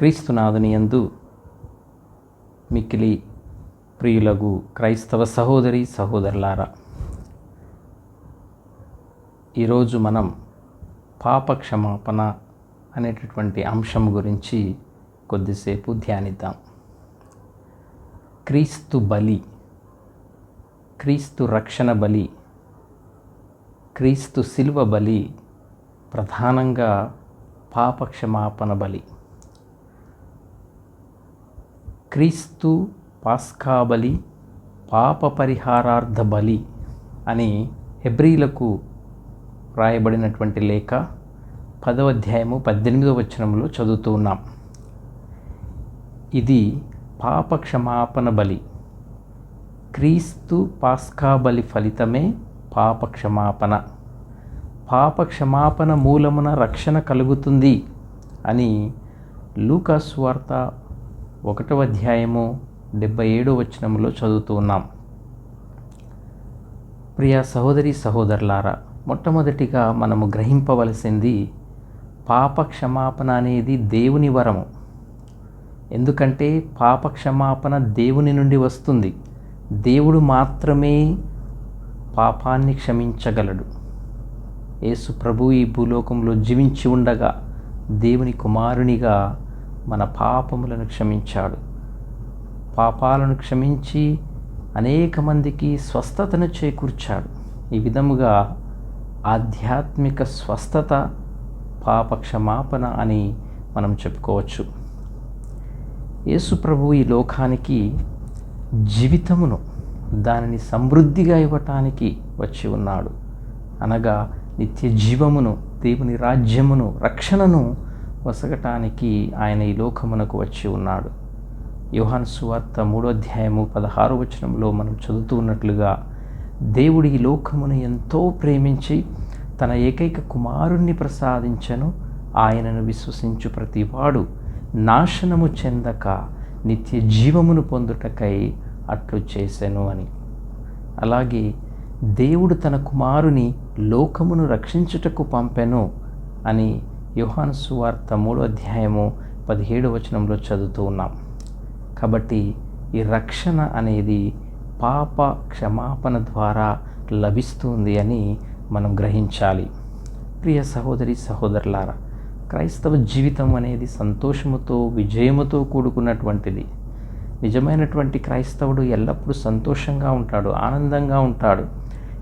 క్రీస్తునాథునియందు మిక్కిలి ప్రియులగు క్రైస్తవ సహోదరి సహోదరులారా ఈరోజు మనం పాప క్షమాపణ అనేటటువంటి అంశం గురించి కొద్దిసేపు ధ్యానిద్దాం. క్రీస్తు బలి క్రీస్తు రక్షణ బలి క్రీస్తు శిల్వ బలి ప్రధానంగా పాపక్షమాపణ బలి. క్రీస్తు పాస్కాబలి పాప పరిహారార్థ బలి అని హెబ్రీలకు రాయబడినటువంటి లేఖ పదవ అధ్యాయము పద్దెనిమిదవ వచనంలో చదువుతూ ఉన్నాం. ఇది పాప క్షమాపణ బలి. క్రీస్తు పాస్కా బలి ఫలితమే పాప క్షమాపణ. పాప క్షమాపణ మూలమున రక్షణ కలుగుతుంది అని లూకాస్ వార్త ఒకటవ అధ్యాయము డెబ్బై ఏడో వచనంలో చదువుతూ ఉన్నాం. ప్రియ సహోదరి సహోదరులారా మొట్టమొదటిగా మనము గ్రహింపవలసింది పాప క్షమాపణ అనేది దేవుని వరము. ఎందుకంటే పాప క్షమాపణ దేవుని నుండి వస్తుంది. దేవుడు మాత్రమే పాపాన్ని క్షమించగలడు. యేసు ప్రభు ఈ భూలోకంలో జీవించి ఉండగా దేవుని కుమారునిగా మన పాపములను క్షమించాడు. పాపాలను క్షమించి అనేక మందికి స్వస్థతను చేకూర్చాడు. ఈ విధముగా ఆధ్యాత్మిక స్వస్థత పాప క్షమాపణ అని మనం చెప్పుకోవచ్చు. యేసు ప్రభు ఈ లోకానికి జీవితమును దానిని సమృద్ధిగా ఇవ్వటానికి వచ్చి ఉన్నాడు. అనగా నిత్య జీవమును దేవుని రాజ్యమును రక్షణను వసగటానికి ఆయన ఈ లోకమునకు వచ్చి ఉన్నాడు. యోహాన్ సువార్త మూడో అధ్యాయము పదహారు వచనంలో మనం చదువుతూ ఉన్నట్లుగా దేవుడు ఈ లోకమును ఎంతో ప్రేమించి తన ఏకైక కుమారుణ్ణి ప్రసాదించను. ఆయనను విశ్వసించు ప్రతివాడు నాశనము చెందక నిత్య జీవమును పొందుటకై అట్లు చేసెను అని. అలాగే దేవుడు తన కుమారుని లోకమును రక్షించుటకు పంపెను అని యోహాను సువార్త మూడో అధ్యాయము పదిహేడు వచనంలో చదువుతూ ఉన్నాం. కాబట్టి ఈ రక్షణ అనేది పాప క్షమాపణ ద్వారా లభిస్తుంది అని మనం గ్రహించాలి. ప్రియ సహోదరి సహోదరులారా క్రైస్తవ జీవితం అనేది సంతోషముతో విజయముతో కూడుకున్నటువంటిది. నిజమైనటువంటి క్రైస్తవుడు ఎల్లప్పుడూ సంతోషంగా ఉంటాడు ఆనందంగా ఉంటాడు.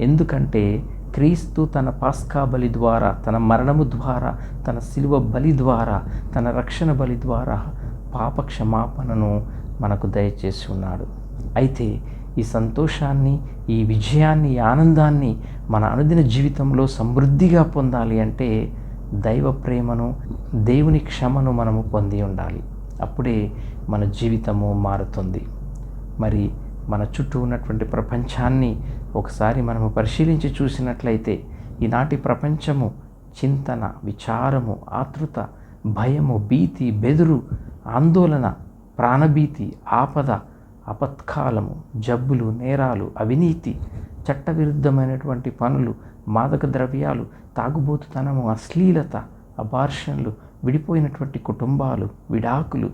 ఎందుకంటే క్రీస్తు తన పాస్కా బలి ద్వారా తన మరణము ద్వారా తన శిలువ బలి ద్వారా తన రక్షణ బలి ద్వారా పాప క్షమాపణను మనకు దయచేసి ఉన్నాడు. అయితే ఈ సంతోషాన్ని ఈ విజయాన్ని ఈ ఆనందాన్ని మన అనుదిన జీవితంలో సమృద్ధిగా పొందాలి అంటే దైవ ప్రేమను దేవుని క్షమను మనము పొంది ఉండాలి. అప్పుడే మన జీవితము మారుతుంది. మరి మన చుట్టూ ఉన్నటువంటి ప్రపంచాన్ని ఒకసారి మనము పరిశీలించి చూసినట్లయితే ఈనాటి ప్రపంచము చింతన విచారము ఆతృత భయము భీతి బెదురు ఆందోళన ప్రాణభీతి ఆపద అపత్కాలము జబ్బులు నేరాలు అవినీతి చట్టవిరుద్ధమైనటువంటి పనులు మాదక ద్రవ్యాలు తాగుబోతుతనము అశ్లీలత అబార్షన్లు విడిపోయినటువంటి కుటుంబాలు విడాకులు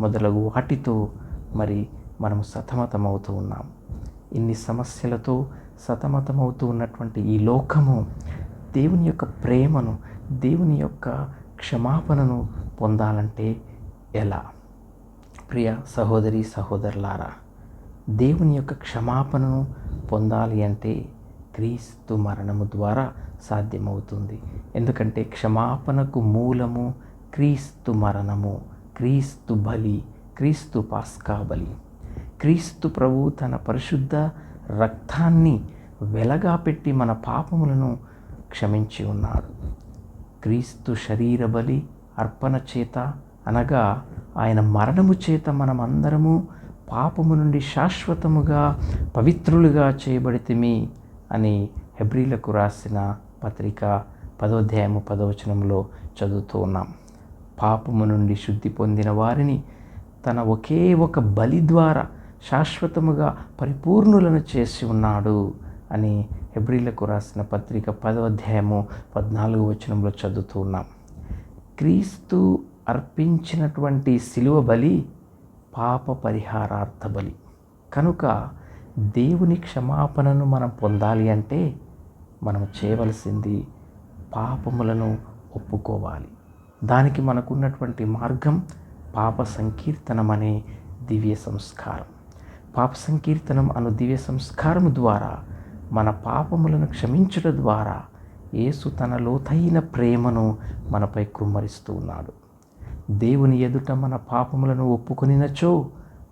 మొదలగు వాటితో మరి మనము సతమతమవుతూ ఉన్నాం. ఇన్ని సమస్యలతో సతమతమవుతూ ఉన్నటువంటి ఈ లోకము దేవుని యొక్క ప్రేమను దేవుని యొక్క క్షమాపణను పొందాలంటే ఎలా? ప్రియ సహోదరి సహోదరులారా దేవుని యొక్క క్షమాపణను పొందాలి అంటే క్రీస్తు మరణము ద్వారా సాధ్యమవుతుంది. ఎందుకంటే క్షమాపణకు మూలము క్రీస్తు మరణము క్రీస్తు బలి క్రీస్తు పాస్కా బలి. క్రీస్తు ప్రభు తన పరిశుద్ధ రక్తాన్ని వెలగా పెట్టి మన పాపములను క్షమించి ఉన్నాడు క్రీస్తు శరీర బలి అర్పణ చేత అనగా ఆయన మరణము చేత మనమందరము పాపము నుండి శాశ్వతముగా పవిత్రులుగా చేయబడితిమి అని హెబ్రిలకు రాసిన పత్రిక పదోధ్యాయము పదవచనంలో చదువుతూ ఉన్నాం. పాపము నుండి శుద్ధి పొందిన వారిని తన ఒకే ఒక బలి ద్వారా శాశ్వతముగా పరిపూర్ణులను చేసి ఉన్నాడు అని హెబ్రిలకు రాసిన పత్రిక పదవ అధ్యాయము పద్నాలుగు వచనంలో చదువుతూ ఉన్నాం. క్రీస్తు అర్పించినటువంటి శిలువ బలి పాప పరిహారార్థ బలి. కనుక దేవుని క్షమాపణను మనం పొందాలి అంటే మనం చేయవలసింది పాపములను ఒప్పుకోవాలి. దానికి మనకున్నటువంటి మార్గం పాప సంకీర్తనం అనే దివ్య సంస్కారం. పాప సంకీర్తనం అను దివ్య సంస్కారం ద్వారా మన పాపములను క్షమించుట ద్వారా యేసు తన లోతైన ప్రేమను మనపై కుమ్మరిస్తూ ఉన్నాడు. దేవుని ఎదుట మన పాపములను ఒప్పుకొనినచో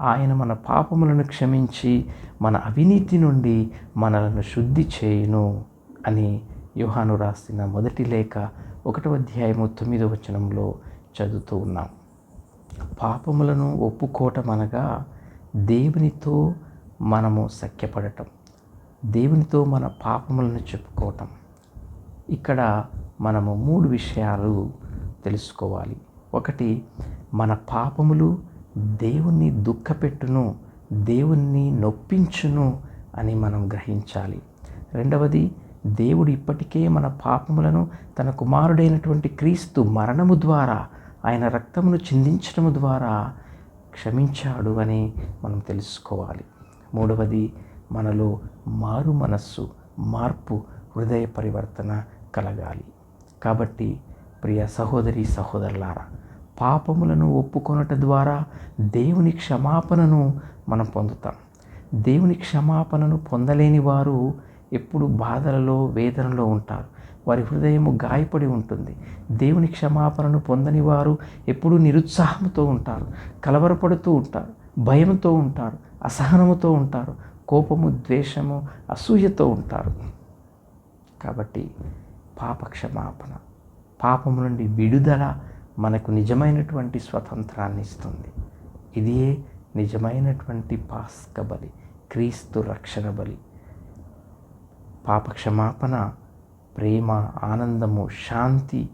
ఆయన మన పాపములను క్షమించి మన అవినీతి నుండి మనలను శుద్ధి చేయును అని యోహాను రాసిన మొదటి లేఖ ఒకటవ అధ్యాయము తొమ్మిదవ వచనంలో చదువుతూ ఉన్నాం. పాపములను ఒప్పుకోవటం అనగా దేవునితో మనము సఖ్యపడటం దేవునితో మన పాపములను చెప్పుకోవటం. ఇక్కడ మనము మూడు విషయాలు తెలుసుకోవాలి. ఒకటి మన పాపములు దేవుణ్ణి దుఃఖపెట్టును దేవుణ్ణి నొప్పించును అని మనం గ్రహించాలి. రెండవది దేవుడు ఇప్పటికే మన పాపములను తన కుమారుడైనటువంటి క్రీస్తు మరణము ద్వారా ఆయన రక్తమును చిందించడము ద్వారా క్షమించాడు అని మనం తెలుసుకోవాలి. మూడవది మనలో మారు మనస్సు మార్పు హృదయ పరివర్తన కలగాలి. కాబట్టి ప్రియ సహోదరి సహోదరులారా పాపములను ఒప్పుకొనట ద్వారా దేవుని క్షమాపణను మనం పొందుతాం. దేవుని క్షమాపణను పొందలేని వారు ఎప్పుడు బాధలలో వేదనలో ఉంటారు. వారి హృదయము గాయపడి ఉంటుంది. దేవుని క్షమాపణను పొందని వారు ఎప్పుడూ నిరుత్సాహంతో ఉంటారు. కలవరపడుతూ ఉంటారు. భయంతో ఉంటారు. అసహనముతో ఉంటారు. కోపము ద్వేషము అసూయతో ఉంటారు. కాబట్టి పాప క్షమాపణ పాపము నుండి విడుదల మనకు నిజమైనటువంటి స్వతంత్రాన్ని ఇస్తుంది. ఇదే నిజమైనటువంటి పాస్క బలి క్రీస్తు రక్షణ బలి. పాప క్షమాపణ ప్రేమ ఆనందము శాంతి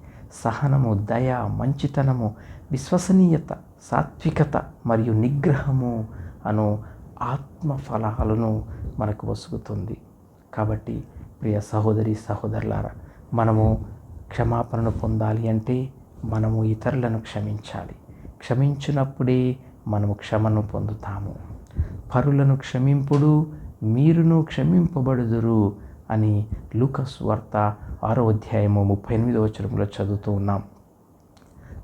సహనము దయ మంచితనము విశ్వసనీయత సాత్వికత మరియు నిగ్రహము అను ఆత్మ ఫలాలను మనకు వసుగుతుంది కాబట్టి ప్రియ సహోదరి సహోదరులారా మనము క్షమాపణను పొందాలి అంటే మనము ఇతరులను క్షమించాలి. క్షమించినప్పుడే మనము క్షమను పొందుతాము. పరులను క్షమింపుడు మీరును క్షమింపబడుదురు అని లూకస్ వార్త ఆరో అధ్యాయము ముప్పై ఎనిమిదో వచనంలో చదువుతూ ఉన్నాం.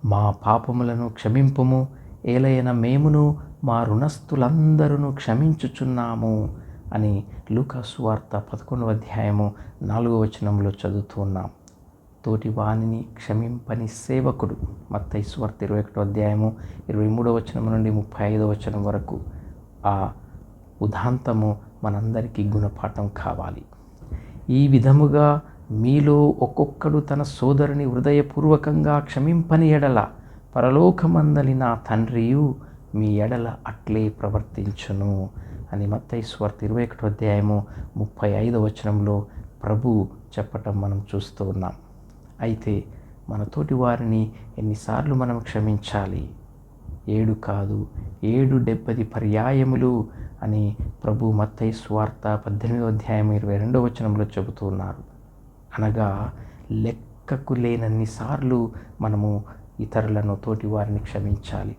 మా పాపములను క్షమింపుము ఏలైన మేమును మా రుణస్థులందరూ క్షమించుచున్నాము అని లూకాస్ వార్త పదకొండవ అధ్యాయము నాలుగో వచనంలో చదువుతూ ఉన్నాం. తోటి వాణిని క్షమింపని సేవకుడు మత్తయి ఇరవై ఒకటో అధ్యాయము ఇరవై మూడో వచనం నుండి ముప్పై ఐదో వచనం వరకు. ఆ ఉదాంతము మనందరికీ గుణపాఠం కావాలి. ఈ విధముగా మీలో ఒక్కొక్కడు తన సోదరుని హృదయపూర్వకంగా క్షమింపని ఎడల పరలోకమందలి నా తండ్రియు మీ ఎడల అట్లే ప్రవర్తించును అని మత్తయి ఇరవై ఒకటో అధ్యాయము ముప్పై ఐదో వచనంలో ప్రభు చెప్పటం మనం చూస్తూ ఉన్నాం. అయితే మనతోటి వారిని ఎన్నిసార్లు మనం క్షమించాలి? ఏడు కాదు ఏడు డెబ్బది పర్యాయములు అని ప్రభు మత్తయి స్వార్త పద్దెనిమిదో అధ్యాయం ఇరవై రెండో వచనంలో చెబుతూ ఉన్నారు. అనగా లెక్కకు లేనన్నిసార్లు మనము ఇతరులను తోటి వారిని క్షమించాలి.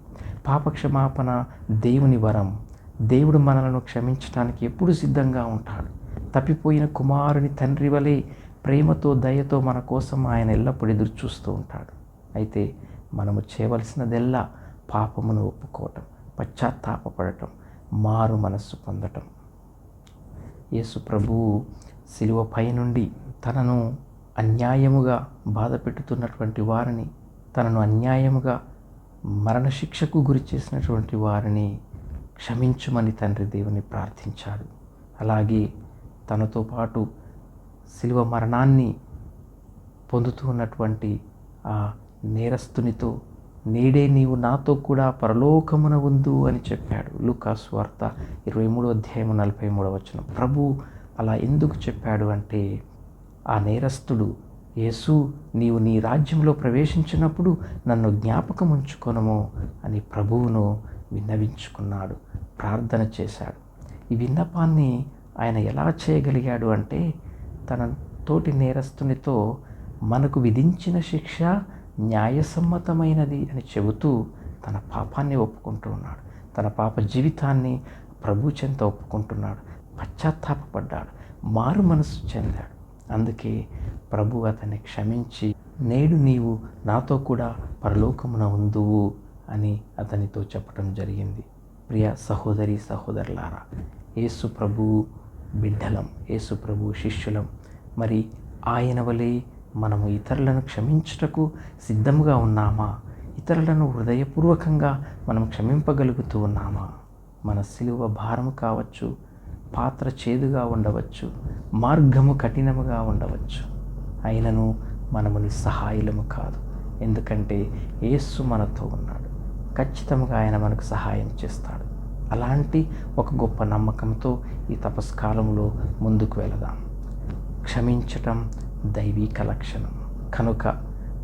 పాపక్షమాపణ దేవుని వరం. దేవుడు మనలను క్షమించడానికి ఎప్పుడు సిద్ధంగా ఉంటాడు. తప్పిపోయిన కుమారుని తండ్రి వలె ప్రేమతో దయతో మన కోసం ఆయన ఎల్లప్పుడు ఎదురు చూస్తూ ఉంటాడు. అయితే మనము చేయవలసినదెల్లా పాపమును ఒప్పుకోవటం పశ్చాత్తాపడటం మారు మనస్సు పొందటం. యేసు ప్రభువు శిలువపై నుండి తనను అన్యాయముగా బాధ పెట్టుతున్నటువంటి వారిని తనను అన్యాయముగా మరణశిక్షకు గురి చేసినటువంటి వారిని క్షమించుమని తండ్రి దేవుని ప్రార్థించాడు. అలాగే తనతో పాటు శిలువ మరణాన్ని పొందుతూ ఉన్నటువంటి ఆ నేరస్తునితో నేడే నీవు నాతో కూడా పరలోకమున ఉందు అని చెప్పాడు. లూకాస్ వార్త ఇరవై మూడో అధ్యాయము నలభై మూడవ వచనం. ప్రభు అలా ఎందుకు చెప్పాడు అంటే ఆ నేరస్తుడు యేసు నీవు నీ రాజ్యంలో ప్రవేశించినప్పుడు నన్ను జ్ఞాపకం ఉంచుకొనము అని ప్రభువును విన్నవించుకున్నాడు ప్రార్థన చేశాడు. ఈ విన్నపాన్ని ఆయన ఎలా చేయగలిగాడు అంటే తన తోటి నేరస్తునితో మనకు విధించిన శిక్ష న్యాయసమ్మతమైనది అని చెబుతూ తన పాపాన్ని ఒప్పుకుంటూ ఉన్నాడు. తన పాప జీవితాన్ని ప్రభు చెంత ఒప్పుకుంటున్నాడు. పశ్చాత్తాపడ్డాడు మారు మనసు చెందాడు. అందుకే ప్రభు అతన్ని క్షమించి నేడు నీవు నాతో కూడా పరలోకమున ఉందువు అని అతనితో చెప్పడం జరిగింది. ప్రియ సహోదరి సహోదరులారా యేసు ప్రభువు బిడ్డలం యేసు ప్రభు శిష్యులం. మరి ఆయన వలె మనము ఇతరులను క్షమించుటకు సిద్ధంగా ఉన్నామా? ఇతరులను హృదయపూర్వకంగా మనం క్షమింపగలుగుతూ ఉన్నామా? మన సిలువ భారము కావచ్చు పాత్ర చేదుగా ఉండవచ్చు మార్గము కఠినముగా ఉండవచ్చు. అయినను మనము నిస్సహాయులము కాదు. ఎందుకంటే యేసు మనతో ఉన్నాడు. ఖచ్చితంగా ఆయన మనకు సహాయం చేస్తాడు. అలాంటి ఒక గొప్ప నమ్మకంతో ఈ తపస్కాలంలో ముందుకు వెళదాం. క్షమించటం దైవీక లక్షణం. కనుక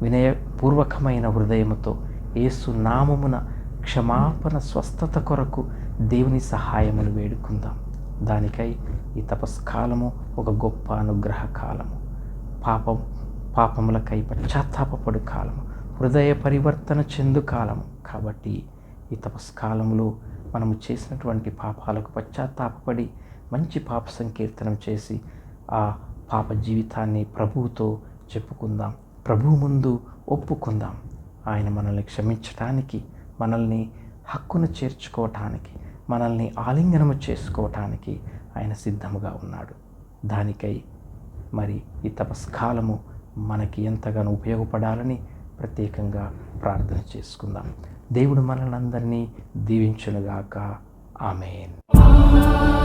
వినయపూర్వకమైన హృదయముతో ఏసు నామమున క్షమాపణ స్వస్థత కొరకు దేవుని సహాయమును వేడుకుందాం. దానికై ఈ తపస్కాలము ఒక గొప్ప అనుగ్రహ కాలము. పాపం పాపములకై పశ్చాత్తాపడు కాలము. హృదయ పరివర్తన చెందు కాలము. కాబట్టి ఈ తపస్కాలంలో మనము చేసినటువంటి పాపాలకు పశ్చాత్తాపడి మంచి పాప సంకీర్తనం చేసి ఆ పాప జీవితాన్ని ప్రభువుతో చెప్పుకుందాం. ప్రభు ముందు ఒప్పుకుందాం. ఆయన మనల్ని క్షమించటానికి మనల్ని హక్కును చేర్చుకోవటానికి మనల్ని ఆలింగనము చేసుకోవటానికి ఆయన సిద్ధముగా ఉన్నాడు. దానికై మరి ఈ తపస్కాలము మనకి ఎంతగానో ఉపయోగపడాలని ప్రత్యేకంగా ప్రార్థన చేసుకుందాం. దేవుడు మనల్ని అందరినీ దీవించునుగాక. ఆమెన్.